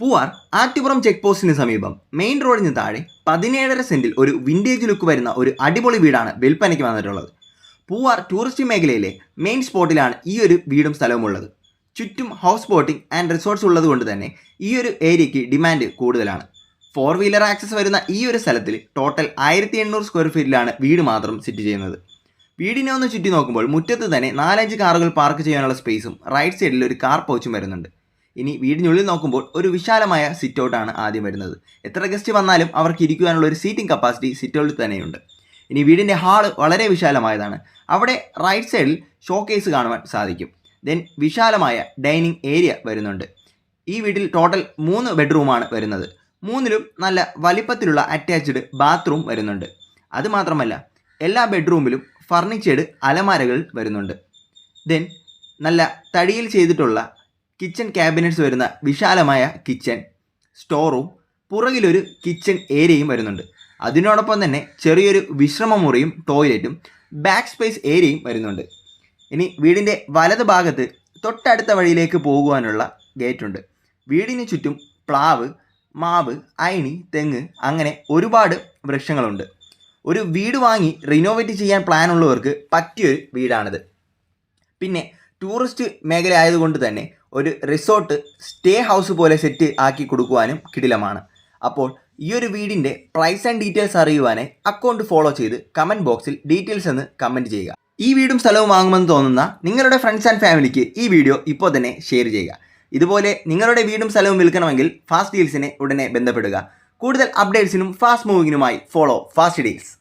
Poovar Attupuram check പോസ്റ്റിന് സമീപം. Main റോഡിന് താഴെ പതിനേഴര സെന്റിൽ ഒരു വിന്റേജ് ലുക്ക് വരുന്ന ഒരു അടിപൊളി വീടാണ് വിൽപ്പനയ്ക്ക് വന്നിട്ടുള്ളത്. പൂവാർ ടൂറിസ്റ്റ് മേഖലയിലെ മെയിൻ സ്പോട്ടിലാണ് ഈ ഒരു വീടും സ്ഥലവും ഉള്ളത് ചുറ്റും ഹൗസ് ബോട്ടിംഗ് ആൻഡ് റിസോർട്ട്സ് ഉള്ളത് കൊണ്ട് തന്നെ ഈ ഒരു ഏരിയയ്ക്ക് ഡിമാൻഡ് കൂടുതലാണ്. ഫോർ വീലർ ആക്സസ് വരുന്ന ഈ ഒരു സ്ഥലത്തിൽ ടോട്ടൽ ആയിരത്തി എണ്ണൂറ് സ്ക്വയർ ഫീറ്റിലാണ് വീട് മാത്രം സിറ്റ് ചെയ്യുന്നത്. വീടിനെ ഒന്ന് ചുറ്റി നോക്കുമ്പോൾ മുറ്റത്ത് തന്നെ നാലഞ്ച് കാറുകൾ പാർക്ക് ചെയ്യാനുള്ള സ്പേസും റൈറ്റ് സൈഡിൽ ഒരു കാർ പൗച്ചും വരുന്നുണ്ട്. ഇനി വീടിനുള്ളിൽ നോക്കുമ്പോൾ ഒരു വിശാലമായ സിറ്റ് ഔട്ടാണ് ആദ്യം വരുന്നത്. എത്ര ഗസ്റ്റ് വന്നാലും അവർക്ക് ഇരിക്കുവാനുള്ള ഒരു സീറ്റിംഗ് കപ്പാസിറ്റി സിറ്റ് ഔട്ടിൽ തന്നെയുണ്ട്. ഇനി വീടിന്റെ ഹാൾ വളരെ വിശാലമായതാണ്. അവിടെ റൈറ്റ് സൈഡിൽ ഷോക്കേസ് കാണുവാൻ സാധിക്കും. ദെൻ വിശാലമായ ഡൈനിങ് ഏരിയ വരുന്നുണ്ട്. ഈ വീട്ടിൽ ടോട്ടൽ മൂന്ന് ബെഡ്റൂമാണ് വരുന്നത്. മൂന്നിലും നല്ല വലിപ്പത്തിലുള്ള അറ്റാച്ച്ഡ് ബാത്റൂം വരുന്നുണ്ട്. അതുമാത്രമല്ല എല്ലാ ബെഡ്റൂമിലും ഫർണിച്ചേർഡ് അലമാരകൾ വരുന്നുണ്ട്. ദെൻ നല്ല തടിയിൽ ചെയ്തിട്ടുള്ള കിച്ചൺ ക്യാബിനറ്റ്സ് വരുന്ന വിശാലമായ കിച്ചൺ സ്റ്റോർ റൂം പുറകിലൊരു കിച്ചൺ ഏരിയയും വരുന്നുണ്ട്. അതിനോടൊപ്പം തന്നെ ചെറിയൊരു വിശ്രമമുറിയും ടോയ്ലറ്റും ബാക്ക് സ്പേസ് ഏരിയയും വരുന്നുണ്ട്. ഇനി വീടിന്റെ വലത് ഭാഗത്ത് തൊട്ടടുത്ത വഴിയിലേക്ക് പോകുവാനുള്ള ഗേറ്റുണ്ട് വീടിന് ചുറ്റും പ്ലാവ് മാവ് അയണി തെങ്ങ് അങ്ങനെ ഒരുപാട് വൃക്ഷങ്ങളുണ്ട്. ഒരു വീട് വാങ്ങി റിനോവേറ്റ് ചെയ്യാൻ പ്ലാൻ ഉള്ളവർക്ക് പറ്റിയൊരു വീടാണിത്. പിന്നെ ടൂറിസ്റ്റ് മേഖല ആയതുകൊണ്ട് തന്നെ ഒരു റിസോർട്ട് സ്റ്റേ ഹൗസ് പോലെ സെറ്റ് ആക്കി കൊടുക്കുവാനും കിടിലമാണ്. അപ്പോൾ ഈ ഒരു വീടിന്റെ പ്രൈസ് ആൻഡ് ഡീറ്റെയിൽസ് അറിയുവാനേ അക്കൗണ്ട് ഫോളോ ചെയ്ത് കമന്റ് ബോക്സിൽ ഡീറ്റെയിൽസ് എന്ന് കമന്റ് ചെയ്യുക. ഈ വീടും സ്ഥലവും വാങ്ങുമെന്ന് തോന്നുന്ന നിങ്ങളുടെ ഫ്രണ്ട്സ് ആൻഡ് ഫാമിലിക്ക് ഈ വീഡിയോ ഇപ്പോൾ തന്നെ ഷെയർ ചെയ്യുക. ഇതുപോലെ നിങ്ങളുടെ വീടും സ്ഥലവും വിൽക്കണമെങ്കിൽ ഫാസ്റ്റ് ഡീൽസിനെ ഉടനെ ബന്ധപ്പെടുക. കൂടുതൽ അപ്ഡേറ്റ്സിനും ഫാസ്റ്റ് മൂവിങ്ങിനുമായി ഫോളോ ഫാസ്റ്റ് ഡീൽസ്